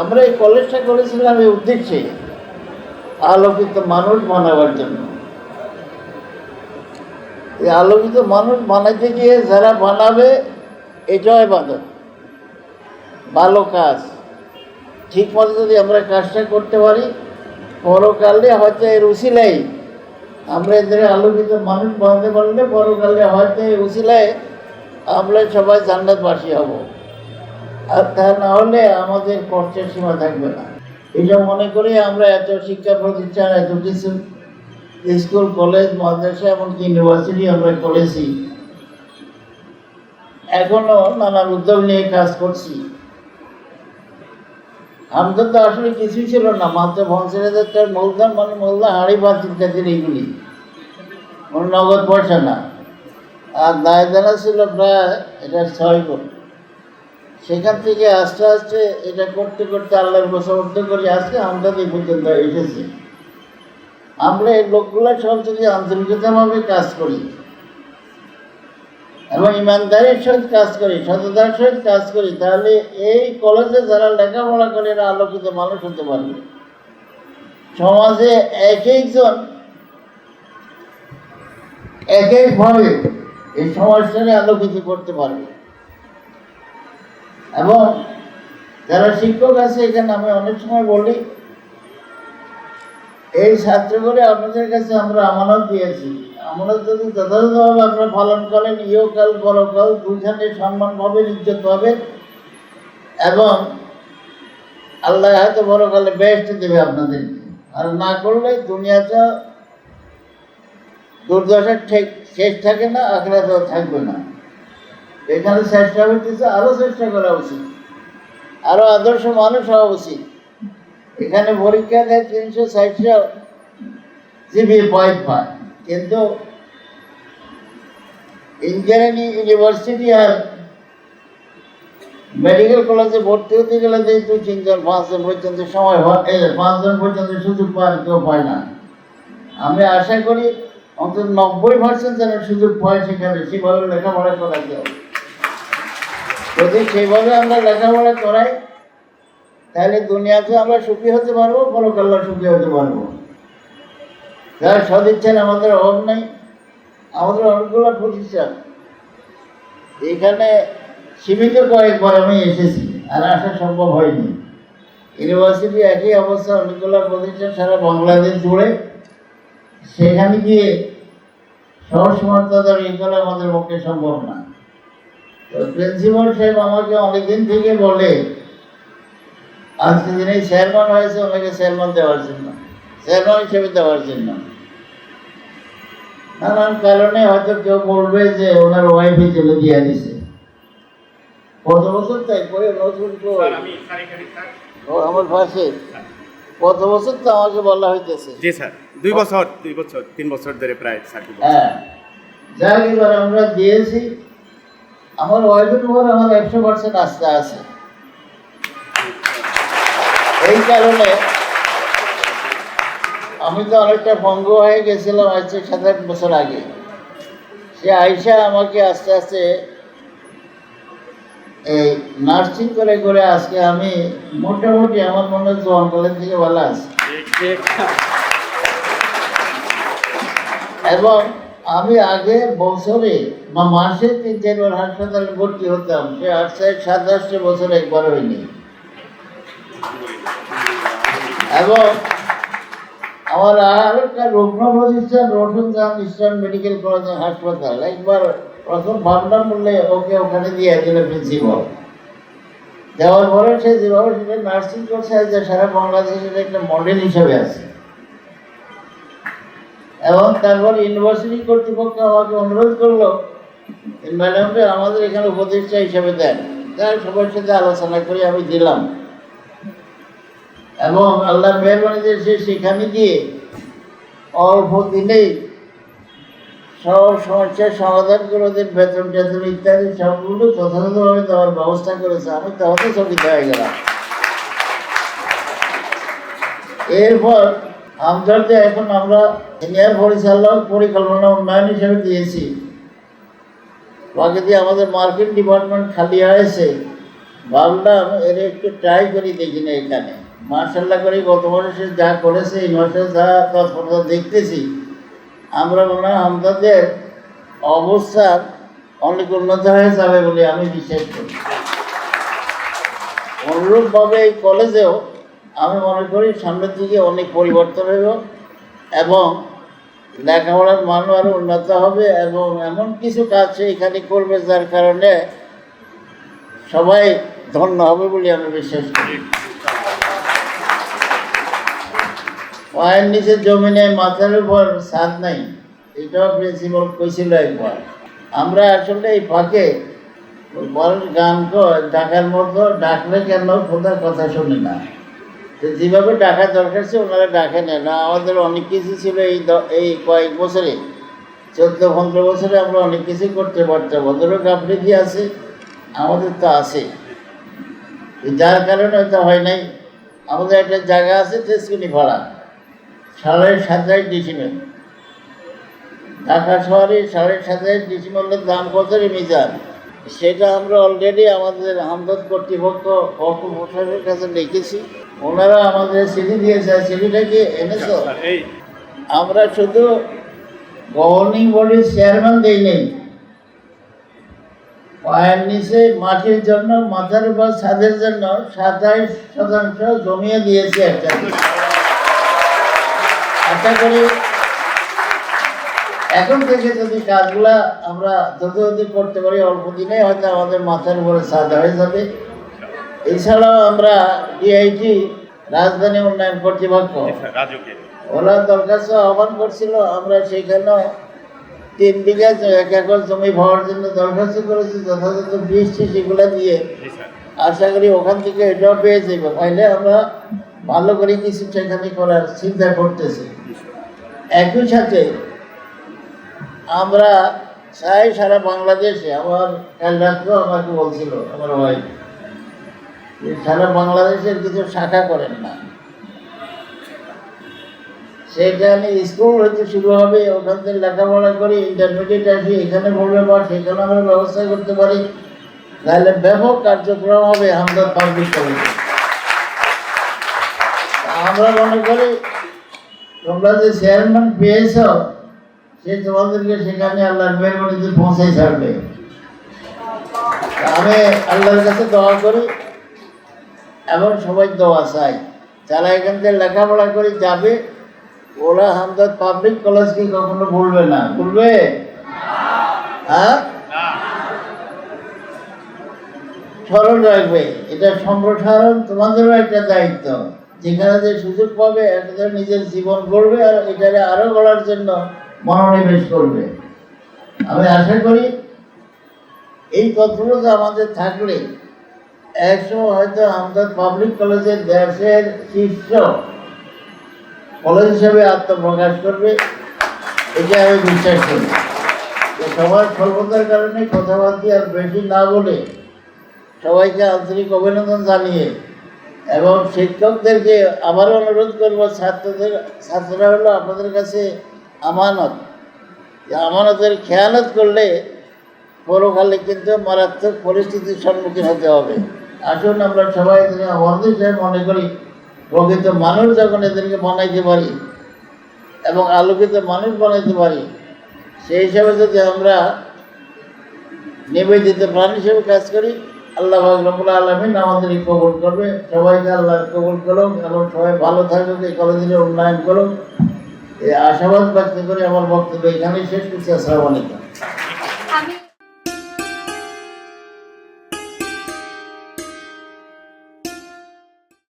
আমরা এই কলেজটা করেছিলাম এই উদ্দেশ্যে আলোকিত মানুষ বানাবার জন্য। এই আলোকিত মানুষ বানাইতে গিয়ে যারা বানাবে, এটাও বাধা ভালো কাজ। ঠিক মতো যদি আমরা কাজটা করতে পারি, পরকালে হয়তো এর উচিলাই আমরা এদের আলোকিত মানুষ বানাতে পারলে পরকালে হয়তো এই উচিলায় আমরা সবাই জান্নাতবাসী হব। আর তা না হলে আমাদের কষ্টের সীমা থাকবে না। এটা মনে করে আমরা এত শিক্ষা প্রতিষ্ঠান, এত কিছু স্কুল, কলেজ, মাদ্রাসা এমনকি ইউনিভার্সিটি আমরা করেছি। এখনও নানান উদ্যোগ নিয়ে কাজ করছি। আমাদের তো আসলে কিছুই ছিল না, মাত্র পঞ্চাশ হাজার মূলধন মানে মূলধন, হাঁড়ি পাঁচ ইত্যাদির এইগুলি। নগদ পয়সা না। আর দায় দানা ছিল প্রায় এটা ছয় কোটি। সেখান থেকে আস্তে আস্তে এটা করতে করতে আল্লাহর বসবর্ধ করে আজকে আমরা এই পর্যন্ত এসেছি। আমরা এই লোকগুলো সব যদি আন্তরিকতাভাবে কাজ করি, এবং ইমানদারির সহিত কাজ করি, সততার সহিত কাজ করি, তাহলে এই কলেজে যারা লেখাপড়া করে এরা আলোকিত মানুষ হতে পারবে। সমাজে এক একজন এক একভাবে এই সমাজটাকে আলোকিত করতে পারবে। এবং যারা শিক্ষক আছে এখানে আমি অনেক সময় বলি, এই ছাত্র করে আপনাদের কাছে আমরা আমানত দিয়েছি। আমানত যদি যথাযথভাবে আপনারা পালন করেন, ইহকাল, পরকাল, দুইখানে সম্মান পাবেন ইজ্জত পাবেন এবং আল্লাহ হয়তো বড়কালে বেস্ট দেবে আপনাদেরকে। আর না করলে দুনিয়াটা দুর্দশার ঠিক শেষ থাকে না, আখড়াতেও থাকবে না। এখানে চেষ্টা করতেছে আরও চেষ্টা করা উচিত। আরও আদর্শ মানুষ হওয়া উচিত। এখানে পরীক্ষা দেয় তিনশো ষাটশো জিবি পয়েন্ট পায় কিন্তু ইঞ্জিনিয়ারিং ইউনিভার্সিটি আর মেডিকেল কলেজে ভর্তি হতে গেলে যে দু তিনজন, পাঁচজন পর্যন্ত সময় হয় পাঁচজন পর্যন্ত সুযোগ পায় কেউ পায় না। আমি আশা করি অন্তত নব্বই পার্সেন্ট যেন সুযোগ পায় সেখানে, সেভাবে লেখাপড়া করাতে হবে যদি সেইভাবে আমরা লেখাপড়া করাই, তাহলে দুনিয়াতে আমরা সুখী হতে পারব পরকাল্লা সুখী হতে পারব। যার সদিচ্ছেন, আমাদের অভাব নেই। আমাদের অনেকগুলো প্রতিষ্ঠান। এখানে সীমিত কয়েকবার আমি এসেছি, আর আসা সম্ভব হয়নি। ইউনিভার্সিটি একই অবস্থা, অনেকগুলো প্রতিষ্ঠান সারা বাংলাদেশ জুড়ে। সেখানে গিয়ে সহসমর্থতা ইয়ে করা আমাদের পক্ষে সম্ভব না। প্রিন্সিপাল সাহেব আমাকে অনেকদিন থেকে বলে আজকে যিনি চেয়ারম্যান হয়েছে ওনাকে চেয়ারম্যান দেওয়ার জন্য চেয়ারম্যান হিসেবে দেওয়ার জন্য। নানান কারণে হয়তো কেউ বলবে যে ওনার ওয়াইফে চলে দিয়ে দিছে কত বছর তাই করে নতুন আমার পাশে। কত বছর তো আমাকে বলা হইতেছে। জি স্যার। দুই বছর দুই বছর তিন বছর ধরে প্রায় সার্টিফিকেট হ্যাঁ। যাক এবার আমরা দিয়েছি। আমার ওয়াইফের উপর আমার একশো পার্সেন্ট আস্থা আছে। এই কারণে আমি তো অনেকটা ভঙ্গ হয়ে গেছিলাম আজকে সাত আট বছর আগে। সে আইসা আমাকে আস্তে আস্তে এই নার্সিং করে করে আজকে আমি মোটামুটি আমার মনে হচ্ছে অঙ্কলের থেকে ভালো আছে। এবং আমি আগে বছরে বা মাসে তিন চারবার হাসপাতালে ভর্তি হতাম, সে আটশো সাত আটশো বছর একবার হয়নি। এবং আমার আর একটা রুগ্ন প্রতিষ্ঠান Roshan Jahan eastern medical college হাসপাতাল, একবার প্রথম ভাবনা বললে ওকে ওখানে দিয়ে দিল প্রিন্সিপাল দেওয়ার পরে সে যেভাবে সেটা নার্সিং করছে যে সারা বাংলাদেশের একটা মডেল হিসেবে আছে। এবং তারপর ইউনিভার্সিটি কর্তৃপক্ষ আমাকে অনুরোধ করল ম্যাডামকে আমাদের এখানে উপদেষ্টা হিসেবে দেন। তাই সবার সাথে আলোচনা করে আমি দিলাম। এবং আল্লাহর মেহরবানিতে সে সেখানে গিয়ে অল্প দিনেই সব সমস্যার সমাধান করে ওদের বেতন টেতন ইত্যাদি সবগুলো যথাযথভাবে দেওয়ার ব্যবস্থা করেছে। আমি তাহলে চকিত হয়ে গেলাম। এরপর আমদারতে এখন আমরা সিনিয়র পরিচালক পরিকল্পনা উন্নয়ন হিসেবে দিয়েছি। বাকি দিয়ে আমাদের মার্কেট ডিপার্টমেন্ট খালি হয়েছে। ভাবলাম এর একটু ট্রাই করি দেখি না এখানে। মার্শাল্লাহ করে গত বছর যা করেছে, এই মাসে যা তৎপরতা দেখতেছি। আমরা মনে হয় আমাদের অবস্থার অনেক উন্নত হয়ে যাবে বলে আমি বিশ্বাস করি। অনুরূপভাবে এই কলেজেও আমি মনে করি সামনের দিকে অনেক পরিবর্তন হইব এবং লেখাপড়ার মানও আরও উন্নত হবে এবং এমন কিছু কাজ এখানে করবে যার কারণে সবাই ধন্য হবে বলে আমি বিশ্বাস করি। পায়ের নিচে জমি নেই মাথার উপর ছাদ নাই, এটাও প্রিন্সিপাল কইছিল একবার। আমরা আসলে এই ফাঁকে বড় গান কর ডাকার মতো ডাকলে কেন খোদার কথা শুনি না? যেভাবে ডাকা দরকার ছিল, ওনারা ডাকে নেন না, আমাদের অনেক কিছু ছিল এই এই কয়েক বছরে। চোদ্দ, পনেরো বছরে আমরা অনেক কিছু করতে পারতাম। ওদেরও গাফলিটি আছে? আমাদের তো আছে। যার কারণে হয়তো হয় নাই। আমাদের একটা জায়গা আছে তেজকুনি ভাড়া সাড়ে সাতাশ ডিসিমেল ঢাকা শহরে সাড়ে সাতাশ ডিসিমেলের দাম কত মিজান? সেটা আমরা অলরেডি আমাদের হামদত কর্তৃপক্ষ অর্থ প্রশাসনের কাছে লিখেছি। ওনারা আমাদের চিঠি দিয়েছে চিঠিটা কি এনেছো? আমরা শুধু গভর্নিং বডির চেয়ারম্যান দেই নেই। পায়ের নিচে মাটির জন্য মাথার উপর ছাদের জন্য সাতাইশ শতাংশ জমিয়ে দিয়েছি একটা। আশা করি এখন থেকে যদি কাজগুলা আমরা যদি করতে পারি অল্প দিনে হয়তো আমাদের মাথার উপরে ছাদ হয়ে যাবে। এছাড়াও আমরা ডিআইটি রাজধানী উন্নয়ন কর্তৃপক্ষ। ওনার দরখাস্ত আহ্বান করছিল আমরা সেখানেও তিন বিঘা এক একর জমি পাওয়ার জন্য দরখাস্ত করেছি যথাযথ বৃষ্টি সেগুলো দিয়ে। আশা করি ওখান থেকে এটাও পেয়ে যাব। পাইলে আমরা ভালো করে কিছু সেখানে করার চিন্তা করতেছি। একই সাথে আমরা চাই সারা বাংলাদেশে আমার কাল রাত্রেও আমাকে বলছিল আমার ভাই। সারা বাংলাদেশের কিছু শাখা করেন না। সেখানে স্কুল হইতে শুরু হবে, ওখান থেকে লেখাপড়া করি ইন্টারমিডিয়েট আসি, এখানে পড়বে বা সেখানে আমরা ব্যবস্থা করতে পারি। তাহলে ব্যাপক কার্যক্রম হবে হামদার পাবলিক কলেজে আমরা মনে করি, তোমরা যে চেয়ারম্যান পেয়েছ, সে তোমাদেরকে সেখানে আল্লাহর মেহরবানিতে পৌঁছাই ছাড়বে। আমি আল্লাহর কাছে দোয়া করি। এবং সবাই দোয়া চাই যারা এখান থেকে লেখাপড়া করে যাবে ওরা হামদাদ পাবলিক কলেজ কি কখনো ভুলবে না? ভুলবে? হ্যাঁ? স্মরণ রাখবে। এটা সম্প্রসারণ তোমাদেরও একটা দায়িত্ব। যেখানে যে সুযোগ পাবে একটা নিজের জীবন গড়বে আর এটাকে আরও গড়ার জন্য মনোনিবেশ করবে। আমি আশা করি এই তৎপরতা আমাদের থাকলে একসময় হয়তো আমাদের পাবলিক কলেজের দেশের শীর্ষ কলেজ হিসেবে আত্মপ্রকাশ করবে এটা আমি বিশ্বাস করি। তো সবার স্বল্পতার কারণে কথাবার্তা আর বেশি না বলে সবাইকে আন্তরিক অভিনন্দন জানিয়ে এবং শিক্ষকদেরকে আবারও অনুরোধ করব, ছাত্রদের, ছাত্ররা হলো আপনাদের কাছে আমানত। যে আমানতের খেয়ালত করলে পরকালে কিন্তু মারাত্মক পরিস্থিতির সম্মুখীন হতে হবে। আসুন আমরা সবাই এদেরকে হিসেবে মনে করি, প্রকৃত মানুষ যখন এদেরকে বানাইতে পারি এবং আলোকিত মানুষ বানাইতে পারি, সেই হিসাবে যদি আমরা নিবেদিত প্রাণ হিসেবে কাজ করি, আল্লাহ রবুল আলমিন আমাদের কবুল করবে। সবাইকে আল্লাহ কবুল করুক এবং সবাই ভালো থাকুক, এই কলেজের উন্নয়ন করুক। এই আশাবাদ ব্যক্ত করে, আমার বক্তব্য এখানেই শেষ করছি। আসসালামু আলাইকুম।